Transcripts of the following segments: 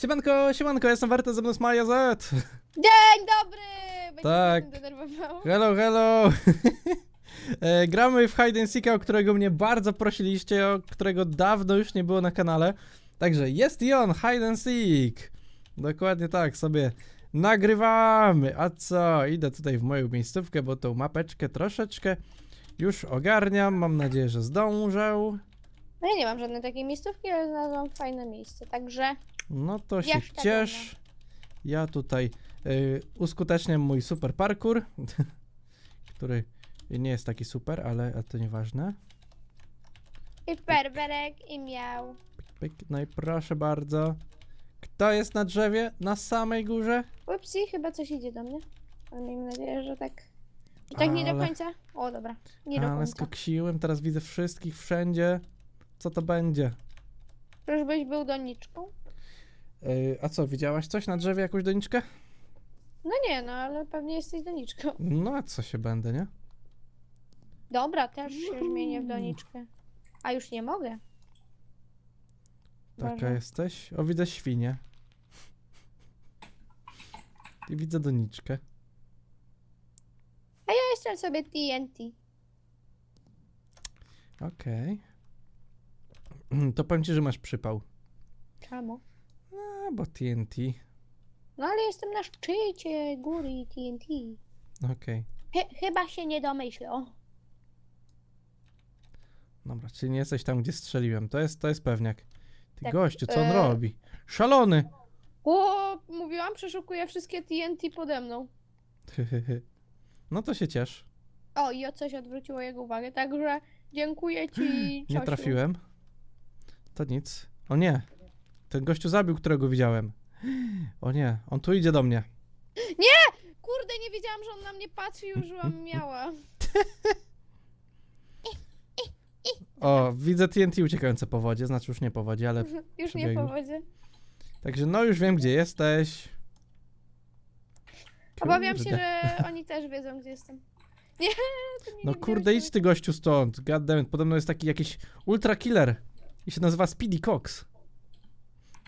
Siemanko, siemanko, jestem Wertes, ze mną jest Maja Z. Dzień dobry! Będzie Tak. mnie denerwował. Hello, hello. E, Gramy w Hide and Seeka, o którego mnie bardzo prosiliście, o którego dawno już nie było na kanale. Także jest i on, Hide and Seek. Dokładnie tak, sobie nagrywamy. A co, idę tutaj w moją miejscówkę, bo tą mapeczkę troszeczkę już ogarniam. Mam nadzieję, że zdążę. No ja nie mam żadnej takiej miejscówki, ale znalazłam fajne miejsce, także No to się Wieszka ciesz. Ja tutaj y, uskuteczniam mój super parkour, który nie jest taki super, ale a to nieważne. i perwerek, i miał. Pyk, no i proszę bardzo. Kto jest na drzewie? Na samej górze? Upsi, chyba coś idzie do mnie. Ale miejmy nadzieję, że tak. I tak nie do Ale- końca. O, dobra. Nie do Ale końca. skoksiłem, teraz widzę wszystkich wszędzie. Co to będzie? Czyżbyś był doniczką? Y, a co, widziałaś coś na drzewie, jakąś doniczkę? No nie, no ale pewnie jesteś doniczką. No a co się będę, nie? Dobra, też się zmienię w doniczkę. A już nie mogę. Taka Boże. jesteś? O, widzę świnię. I widzę doniczkę. Ja jestem sobie TNT. Okej. To powiem ci, że masz przypał. Czemu? Bo TNT. No ale jestem na szczycie góry TNT. Okej. Chy- chyba się nie domyślą. Dobra, czyli nie jesteś tam, gdzie strzeliłem. To jest, to jest pewniak. Ty Tak, gościu, co on e- robi? Szalony! O, mówiłam, przeszukuję wszystkie TNT pode mną. No to się ciesz. O, i o coś odwróciło jego uwagę, także dziękuję ci, Nie trafiłem. To nic. O nie. Ten gościu zabił, którego widziałem. O nie, on tu idzie do mnie. Kurde, nie wiedziałam, że on na mnie patrzy i użyłam miała. O, widzę TNT uciekające po wodzie, znaczy już nie po wodzie, ale... Już nie Przebiegł. po wodzie. Także no już wiem, gdzie jesteś. Obawiam się, Kurde. że oni też wiedzą, gdzie jestem. Nie, to nie No kurde, idź ty gościu stąd. Goddammit, podobno jest taki jakiś ultra killer. I się nazywa Speedy Cox.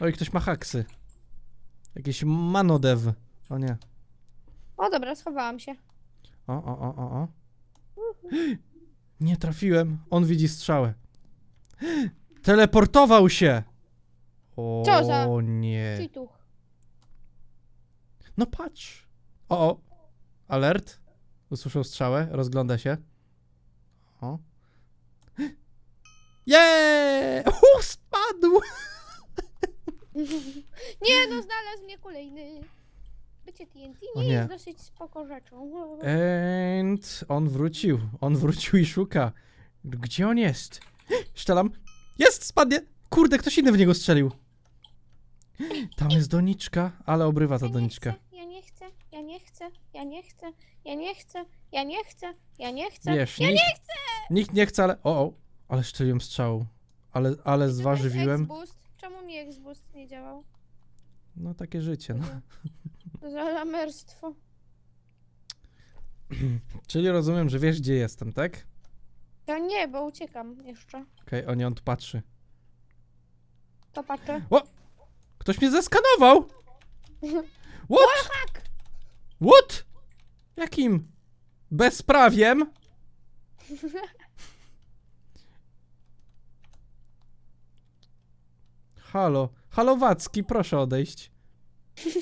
Oj, ktoś ma haksy. Jakiś manodev. O nie. O, dobra, schowałam się. O, o, o, o, o. Nie trafiłem. On widzi strzałę. Teleportował się! O Co za- nie. Czytuch. No patrz. O, o. Alert. Usłyszał strzałę, rozgląda się. O. Jeee! U, spadł! nie, no znalazł mnie kolejny. Bycie TNT O nie, nie. jest dosyć spoko rzeczą. And on wrócił. On wrócił i szuka. Gdzie on jest? Szczelam. Jest! Spadnie! Kurde, ktoś inny w niego strzelił. Tam jest doniczka, ale obrywa ta doniczka. ja nie chcę, ja nie chcę, ja nie chcę, ja nie chcę, ja nie chcę, ja nie chcę. Wiesz, ja nikt, nie chcę! nikt nie chce, ale... O, o, ale strzeliłem strzałą. Ale, ale zważywiłem. X-boost. Czemu mi X-boost nie działał? No takie życie, no. To za lamerstwo. Czyli rozumiem, że wiesz, gdzie jestem, tak? To nie, bo uciekam jeszcze. Okej, o nie, on tu patrzy. To patrzę. Ktoś mnie zeskanował! What? What? Jakim? Bezprawiem? Halo, halowacki, proszę odejść.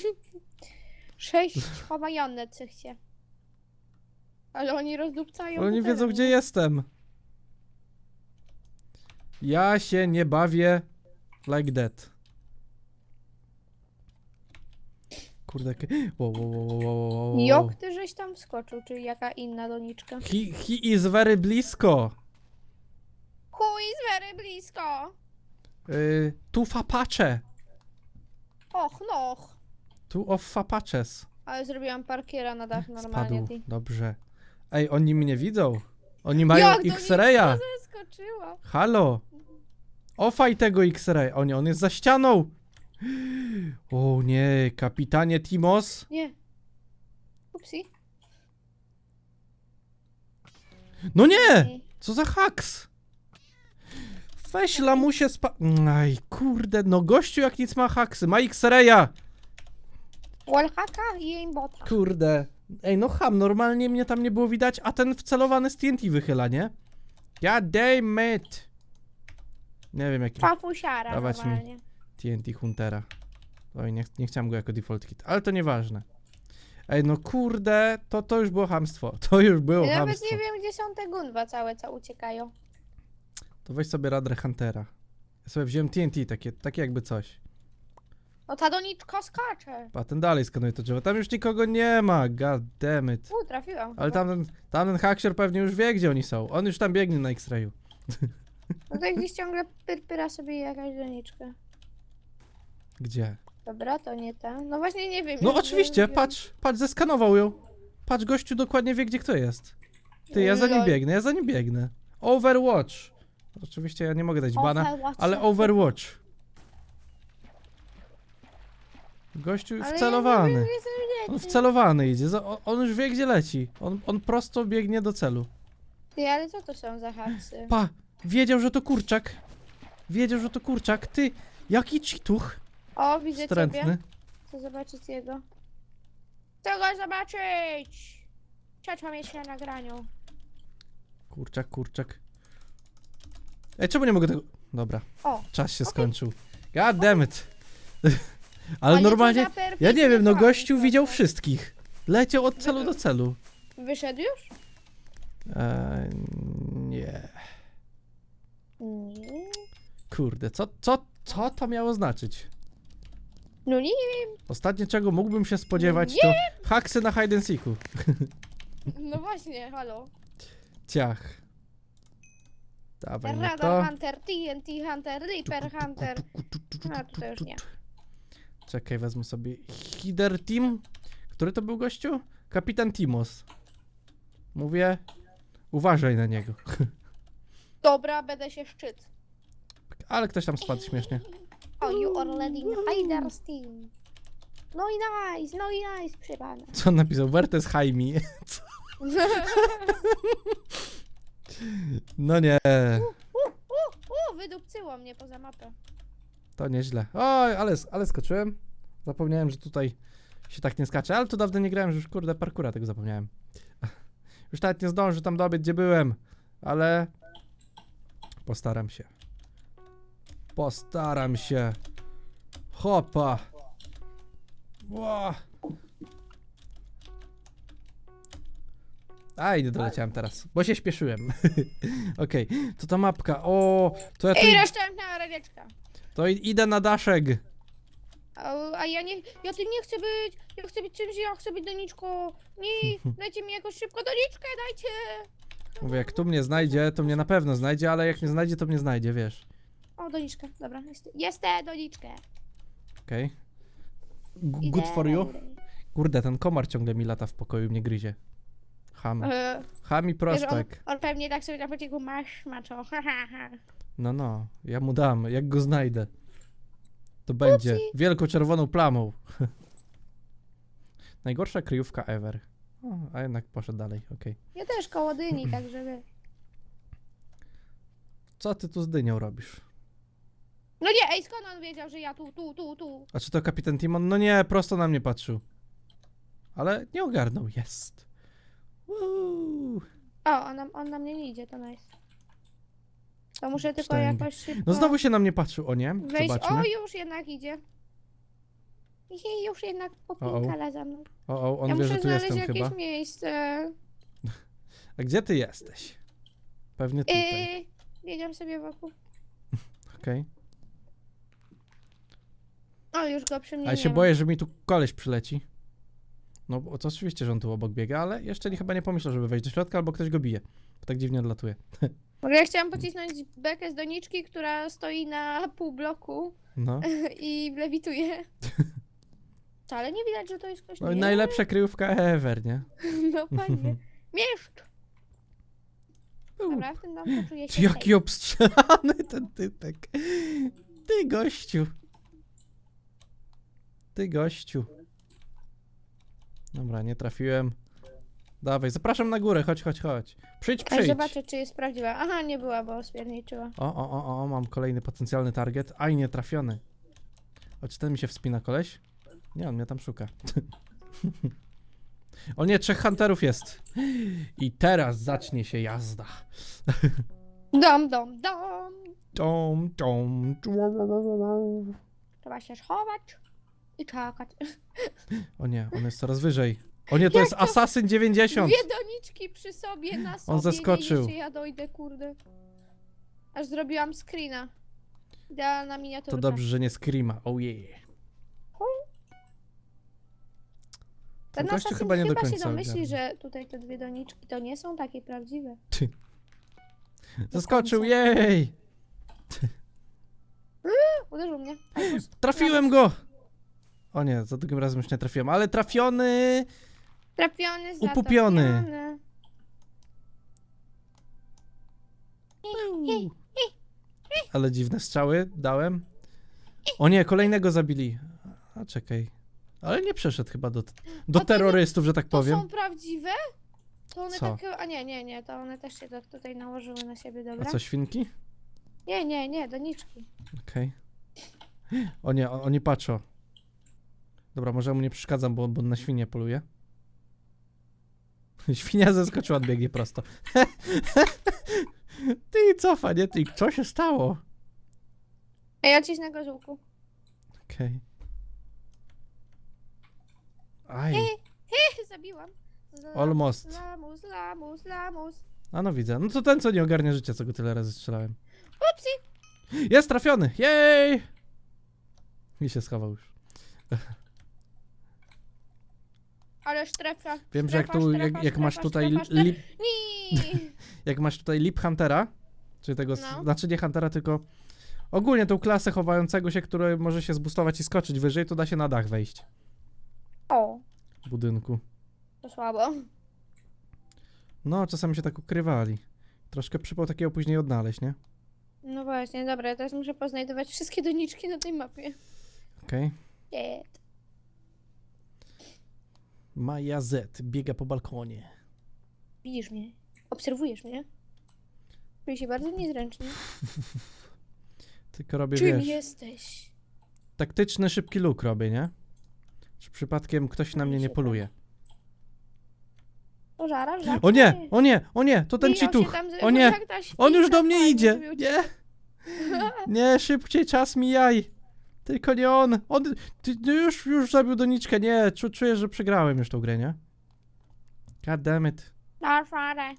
Sześć hawajane chcie. Ale oni rozdupcają. Oni wiedzą, gdzie jestem. Ja się nie bawię like that. Kurde, jakie- wow, wow, wow, wow, wow. Jak ty żeś tam wskoczył, czy jaka inna doniczka? He, he is very blisko. Chuj, z very blisko! Y, tu fapacze. Och, noch. Tu of fapaches. Ale zrobiłam parkiera na dach normalnie. Spadł. Ty. Dobrze. Ej, oni mnie widzą. Oni mają Jak X-raya. doniczka zeskoczyła. Halo. Ofaj tego X-ray. O nie, on jest za ścianą. O nie, kapitanie Timos. Nie. Upsi. No nie! Co za haks? Weź lamusie spa... Aj, kurde, no gościu jak nic ma haksy, ma X-raya! Wallhacka i aimbota. Kurde. Ej, no ham, normalnie mnie tam nie było widać, a ten wcelowany z TNT wychyla, nie? God damn it! Nie wiem jaki Papusiara Dawać mi. normalnie. TNT Huntera. Oj, nie, nie chciałem go jako default kit, ale to nieważne. Ej, no kurde, to, to już było hamstwo. To już było Ja nawet hamstwo. nie wiem, gdzie są te gunwa całe, co uciekają. To weź sobie Radre Huntera. Ja sobie wziąłem TNT, takie, takie jakby coś. No ta doniczka skacze. A ten dalej skanuje to drzewo. Tam już nikogo nie ma, god damn it. U, trafiłam. Ale tamten, tamten haksior pewnie już wie, gdzie oni są. On już tam biegnie na X-rayu. No to gdzieś ciągle pyrpyra sobie jakaś doniczka. Gdzie? Dobra, to nie ta. No właśnie nie wiem. No już oczywiście, wiem- patrz, patrz, zeskanował ją. Patrz, gościu dokładnie wie, gdzie kto jest. Ty, ja za nim Lol. biegnę, ja za nim biegnę. Overwatch. Oczywiście ja nie mogę dać bana, Overwatch. ale Overwatch. Gościu Ale wcelowany. Ja nie wiem, gdzie są On wcelowany idzie, za- on- on już wie, gdzie leci. On, on prosto biegnie do celu. Ty, ale co to są za haksy? Pa, wiedział, że to kurczak. Wiedział, że to kurczak. Ty, jaki cituch O, widzę ciebie. Chcę zobaczyć jego. Chcę go zobaczyć! Trzeba mieć na nagraniu. Kurczak, kurczak. Ej, czemu nie mogę tego... Dobra, O, czas się skończył. God damn it. Ale normalnie, ja nie wiem, no gościu widział wszystkich. Leciał od celu do celu. Wyszedł już? Eee, nie. Nie. Kurde, co, co, co to miało znaczyć? No nie wiem. Ostatnie czego mógłbym się spodziewać to haksy na hide and seeku. No właśnie, halo. Ciach. Dawaj Radar to. Hunter, TNT Hunter, Reaper Hunter. A, to już nie. Czekaj, wezmę sobie Hider Team. Który to był gościu? Kapitan Timos. Mówię, uważaj na niego. Dobra, będę się szczyt. Ale ktoś tam spadł śmiesznie. Oh, you are letting hiders team. No i nice, no i nice, przybane. Co on napisał? Wertes Jaimi. No nie, U, u, u, wydupcyło mnie poza mapę. to nieźle. Oj, ale, ale skoczyłem. Zapomniałem, że tutaj się tak nie skacze, ale tu dawno nie grałem, że już kurde parkura tego zapomniałem. Już nawet nie zdążę tam dobiec, gdzie byłem, ale postaram się. Postaram się. Hopa. Ła. Aj, nie doleciałem teraz, bo się śpieszyłem. Okej, to ta mapka. O, to ja tu, Ej, następna radieczka. to i- idę na daszek. A, a ja nie, ja tym nie chcę być, ja chcę być czymś, ja chcę być doniczką. Nie, dajcie mi jakoś szybko doniczkę, dajcie. Mówię, jak tu mnie znajdzie, to mnie na pewno znajdzie, ale jak nie znajdzie, to mnie znajdzie, wiesz. O, doniczka, dobra, jest, jestem doniczkę. Okej. G- Idę, Good for you. Kurde, ten komar ciągle mi lata w pokoju mnie gryzie. Ham. E, Ham i wiesz, on, prostek. on pewnie tak sobie na początku masz, maczo, ha, ha, ha. No, no. Ja mu dam, jak go znajdę. To będzie Upsi. wielką czerwoną plamą. Najgorsza kryjówka ever. O, a jednak poszedł dalej, okej. Ja też koło dyni, także wiesz. Co ty tu z dynią robisz? No nie, ej, skąd on wiedział, że ja tu, tu, tu, tu? A czy to kapitan Timon? No nie, prosto na mnie patrzył. Ale nie ogarnął, jest. Woo. O, on, na- on na mnie nie idzie, to nice. To muszę tylko Sztęgi. jakoś szybko No znowu się na mnie patrzył, o nie? wejść. Zobaczmy. O, już jednak idzie. I już jednak popinkala za mną. O, o, on ja wie, muszę że tu znaleźć jestem jakieś chyba. miejsce. A gdzie ty jesteś? Pewnie tutaj. Yy, biegam sobie wokół. Okej. O, już go przy mnie Ale nie się ma. boję, że mi tu koleś przyleci. No to oczywiście, że on tu obok biega, ale jeszcze nie, chyba nie pomyślał, żeby wejść do środka, albo ktoś go bije. Bo tak dziwnie odlatuje. Bo ja chciałam pocisnąć bekę z doniczki, która stoi na pół bloku No. i lewituje. Wcale nie widać, że to jest ktoś no i nie. najlepsza kryjówka ever, nie? No fajnie. Mieszcz! Dobra, w tym domku czuję się jaki obstrzelany ten typek. Ty gościu. Ty gościu. Dobra, nie trafiłem. Dawaj, zapraszam na górę, chodź, chodź, chodź. Przyjdź, przyjdź. zobaczę, czy jest prawdziwa. Aha, nie była, bo spierniczyła. O, o, o, o, mam kolejny potencjalny target. Aj, nie trafiony. O, czy ten mi się wspina, koleś? Nie, on mnie tam szuka. o nie, trzech hunterów jest. I teraz zacznie się jazda. Dom, dom, dom. Tom, tom. Trzeba się schować i czekać. O nie, on jest coraz wyżej. O nie, to jest Assassin 90. Dwie doniczki przy sobie na sobie. zaskoczył. Nie, jeszcze ja dojdę, kurde. Aż zrobiłam screena. Idealna miniaturka. To dobrze, że nie Screama. Oh yeah. Ten gościu asasyn chyba nie do się końca domyśli, że tutaj te dwie doniczki to nie są takie prawdziwe. Zaskoczył, końca. jej! Uderzył mnie. Trafiłem go! O nie, za drugim razem już nie trafiłem, ale trafiony! Trafiony, Upupiony. zatopiony. Ale dziwne strzały dałem. O nie, kolejnego zabili. A czekaj. Ale nie przeszedł chyba do, do A to terrorystów, że tak To powiem. są prawdziwe? To one Co? takie... A nie, nie, nie, to one też się tak tutaj nałożyły na siebie, A dobra? co, świnki? Nie, nie, nie, doniczki. Okej. O nie, o- oni patrzą. Dobra, może mu nie przeszkadzam, bo, bo na świnie poluje. Świnia zeskoczyła, odbiegnie prosto. Ty cofa, nie ty. Co się stało? A ja cisnę żółku. Okej. Aj, Zabiłam. Zla- almost. Lamus, lamus, lamus. A no widzę. No to ten, co nie ogarnia życia, co go tyle razy strzelałem. Upsi! Jest trafiony! Jej! I się schował już. Ale strefa. Wiem, że jak strefa, tu, strefa, jak, jak masz strefa, tutaj strefa, strefa. lip, Ni! jak masz tutaj lip huntera, czyli tego, s- No. znaczy nie huntera, tylko ogólnie tą klasę chowającego się, który może się zbustować i skoczyć wyżej, to da się na dach wejść O, budynku. to słabo. No, czasami się tak ukrywali. Troszkę przypał takiego później odnaleźć, nie? No właśnie, dobra, ja teraz muszę poznajdować wszystkie doniczki na tej mapie. Okej. Nie. Maja Z biega po balkonie. Widzisz mnie? Obserwujesz mnie? Czuję się bardzo niezręcznie. Tylko robię, Czym wiesz, jesteś? taktyczny, szybki luk robię, nie? Czy przypadkiem ktoś na mnie nie poluje? To żara, żara. O nie, o nie, o nie, to ten cituch. O nie, on już do mnie idzie. Nie, nie, szybciej, czas mijaj. Tylko nie on. On ty, ty już, już zabił doniczkę. Nie, czu, czuję, że przegrałem już tą grę, nie? God damn it. Dasz radę.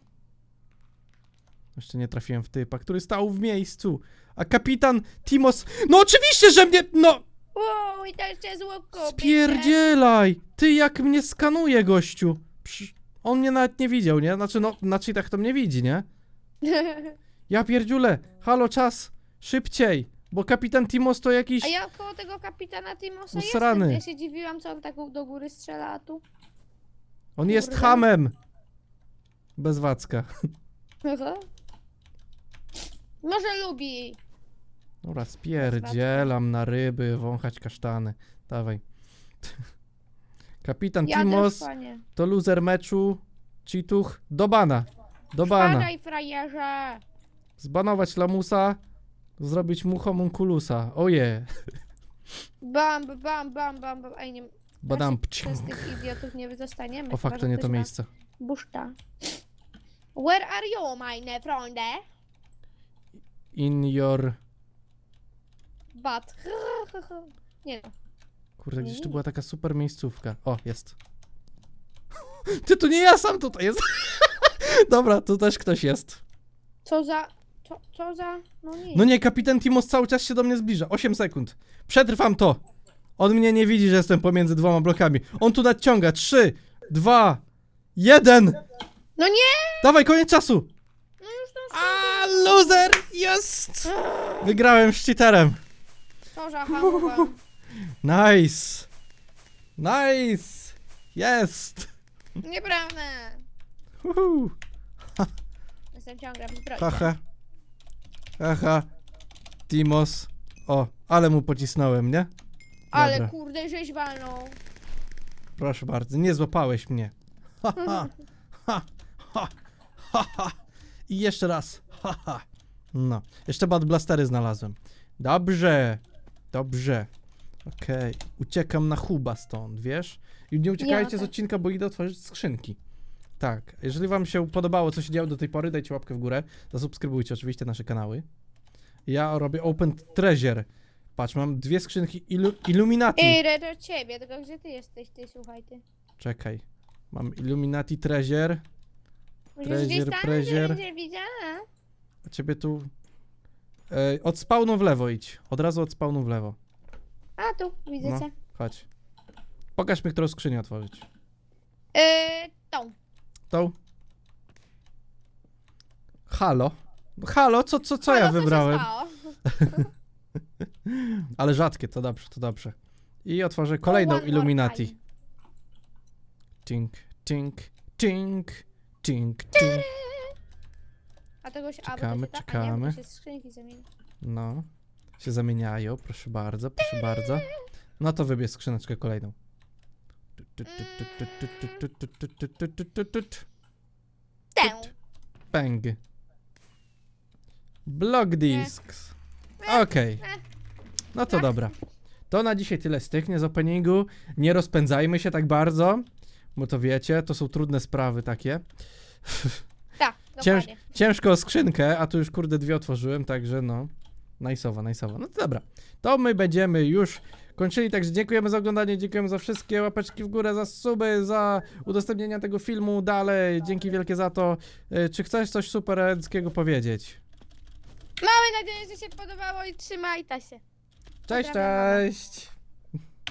Jeszcze nie trafiłem w typa, który stał w miejscu. A kapitan Timos... No oczywiście, że mnie... No! Wow, i to jeszcze z łuku. Spierdzielaj! Ty jak mnie skanuje, gościu. Przy... On mnie nawet nie widział, nie? Znaczy, no, na cheatach to mnie widzi, nie? Ja pierdziule. Halo, czas. Szybciej. Bo kapitan Timos to jakiś... A ja koło tego kapitana Timosa Usrany. jestem. Ja się dziwiłam, co on tak do góry strzela, a tu. On jest Kurde. hamem. Bez wacka. Może lubi. Dobra, spierdzielam na ryby, wąchać kasztany. Dawaj. Kapitan Jadę, Timos panie. to loser meczu. Cituch do bana. Do bana. Frajerze. Zbanować lamusa. Zrobić mu homunculusa. Oje. Bam, bam, bam, bam, bam. Ej, nie, Badam. przez tych idiotów nie zostaniemy. O fakt, to nie to miejsce. Buszta. Where are you, meine Freunde? In your... But. Nie. Kurde, gdzieś tu była taka super miejscówka. O, jest. Ty, to nie ja sam tutaj jest. Dobra, tu też ktoś jest. Co za... Co, co za... No nie. No nie, kapitan Timos cały czas się do mnie zbliża. 8 sekund. Przetrwam to. On mnie nie widzi, że jestem pomiędzy dwoma blokami. On tu nadciąga. 3, 2, 1. No nie! Dawaj, koniec czasu. No już to A, loser! Jest! Wygrałem z cheaterem. Co za hamuwa. Nice. Nice. Jest. Nieprawda. Uhu. Jestem ciągle w. Haha. Haha. Timos. O, ale mu pocisnąłem, nie? Ale Dobra. kurde, żeś walnął. Proszę bardzo, nie złapałeś mnie. Haha. Ha, ha, ha, ha. I jeszcze raz. Ha, ha. No, jeszcze bad blastery znalazłem. Dobrze, dobrze. Okej, uciekam na chuba stąd, wiesz? I nie uciekajcie z tak. odcinka, bo idę otworzyć skrzynki. Tak, jeżeli wam się podobało, co się działo do tej pory, dajcie łapkę w górę. Zasubskrybujcie oczywiście nasze kanały. Ja robię Open Treasure. Patrz, mam dwie skrzynki ilu Illuminati. Ej, do ciebie, tylko gdzie ty jesteś, ty, słuchaj, ty. Czekaj. Mam Illuminati Treasure. Gdzieś Treasure, tam, treasure. będzie. A ciebie tu... E, od spawnu w lewo idź. Od razu od spawnu w lewo. A, tu, widzę No. cię. Chodź. Pokaż mi, którą skrzynię otworzyć. Yy, tą. Tą? Halo? Halo, co, co, co Halo, ja wybrałem? Ale rzadkie, to dobrze, to dobrze. I otworzę kolejną one more Illuminati. time. Tink, tink, tink, tink, tink. A tegoś, a, bo to Czekamy, się tak, a nie, bo czekamy. to się skrzynki zamieni. No. Się zamieniają, proszę bardzo, proszę bardzo. No to wybierz skrzyneczkę kolejną. Tę. Pęg. Block discs. Okej. No to dobra. To na dzisiaj tyle z tych, nie z openingu. Nie rozpędzajmy się tak bardzo, bo to wiecie, to są trudne sprawy takie. Tak, Cięż, dokładnie. ciężko o skrzynkę, a tu już kurde dwie otworzyłem, także no. Najsowa, najsowa. No to dobra. To my będziemy już kończyli, także dziękujemy za oglądanie, dziękujemy za wszystkie łapeczki w górę, za suby, za udostępnienia tego filmu dalej. Dzięki wielkie za to. Y, Czy chcesz coś supereckiego powiedzieć? Mamy nadzieję, że się podobało i trzymaj ta się. Cześć, Pozdrawiam, cześć!